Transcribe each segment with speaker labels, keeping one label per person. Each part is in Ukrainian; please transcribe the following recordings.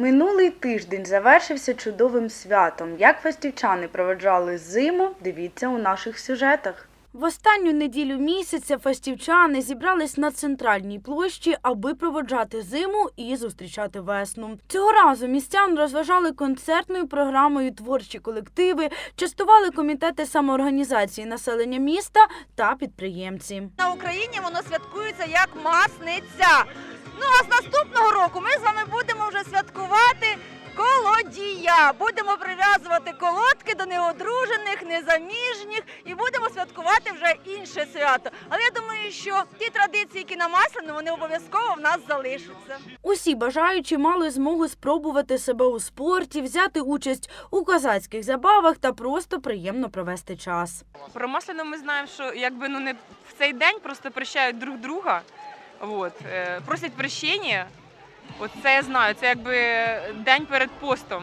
Speaker 1: Минулий тиждень завершився чудовим святом. Як фастівчани проведжали зиму, дивіться у наших сюжетах. В останню неділю місяця фастівчани зібрались на центральній площі, аби проводжати зиму і зустрічати весну. Цього разу містян розважали концертною програмою творчі колективи, частували комітети самоорганізації населення міста та підприємці.
Speaker 2: На Україні воно святкується як масниця. Ну а з наступного року ми з вами святкувати колодія. Будемо прив'язувати колодки до неодружених, незаміжніх і будемо святкувати вже інше свято. Але я думаю, що ті традиції, які на Масляну, вони обов'язково в нас залишаться.
Speaker 1: Усі бажаючі мали змогу спробувати себе у спорті, взяти участь у козацьких забавах та просто приємно провести час.
Speaker 3: Про масляну ми знаємо, що якби ну не в цей день просто прощають друг друга. От, е, просять прощення. От це я знаю. Це якби день перед постом.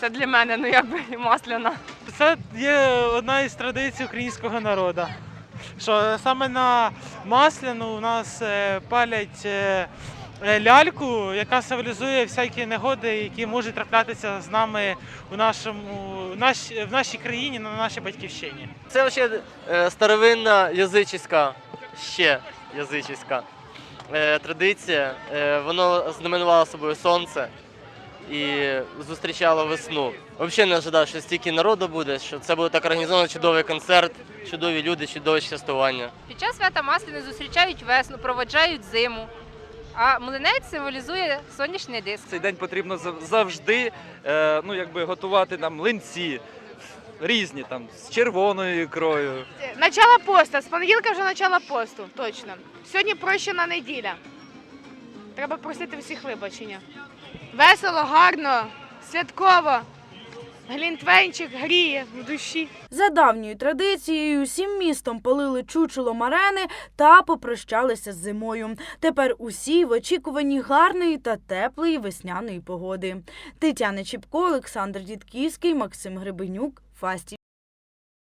Speaker 3: Це для мене, ну якби масляна.
Speaker 4: Це є одна із традицій українського народу. Що саме на Масляну у нас е, палять е, е, ляльку, яка символізує всякі негоди, які можуть траплятися з нами у нашому, в наш- в нашій країні, на нашій батьківщині.
Speaker 5: Це вообще е, старовинна язичська, ще язичська традиція. Е, Воно знаменувало собою сонце і зустрічало весну. Взагалі не ожидав, що стільки народу буде, що це буде так організовано чудовий концерт, чудові люди, чудове частування.
Speaker 6: Під час свята Маслини зустрічають весну, проводжають зиму. А млинець символізує сонячний диск.
Speaker 7: Цей день потрібно завжди е, ну, якби готувати нам млинці різні там з червоною ікрою.
Speaker 8: Начало поста. З понеділка вже начало посту, точно. Сьогодні прощена неділя. Треба просити всіх вибачення. Весело, гарно, святково. Глінтвейнчик гріє в душі.
Speaker 1: За давньою традицією усім містом полили чучело марени та попрощалися з зимою. Тепер усі в очікуванні гарної та теплої весняної погоди. Тетяна Чіпко, Олександр Дідківський, Максим Гребенюк, Фасті.